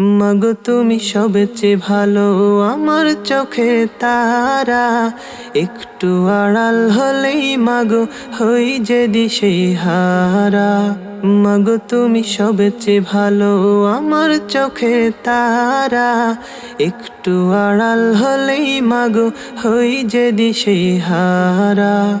মাগো, তুমি সবেচে ভালো। আমার চোখে তারা একটু আড়াল হলেই মাগো, হই যে দিশে হারা। মাগো, তুমি সবেচে ভালো। আমার চোখে তারা একটু আড়াল হলেই মাগো, হই যে দিশে হারা।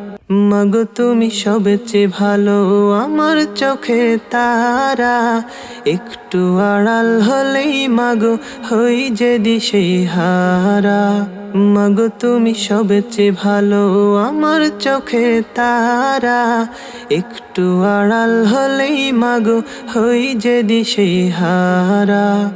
মাগো, তুমি সবেচে ভালো। আমার চোখে তারা একটু আড়াল হলেই মাগো, হই যে দিশে হারা। মাগো, তুমি সবেচে ভালো। আমার চোখে তারা একটু আড়াল হলেই মাগো, হই যে দিশে হারা।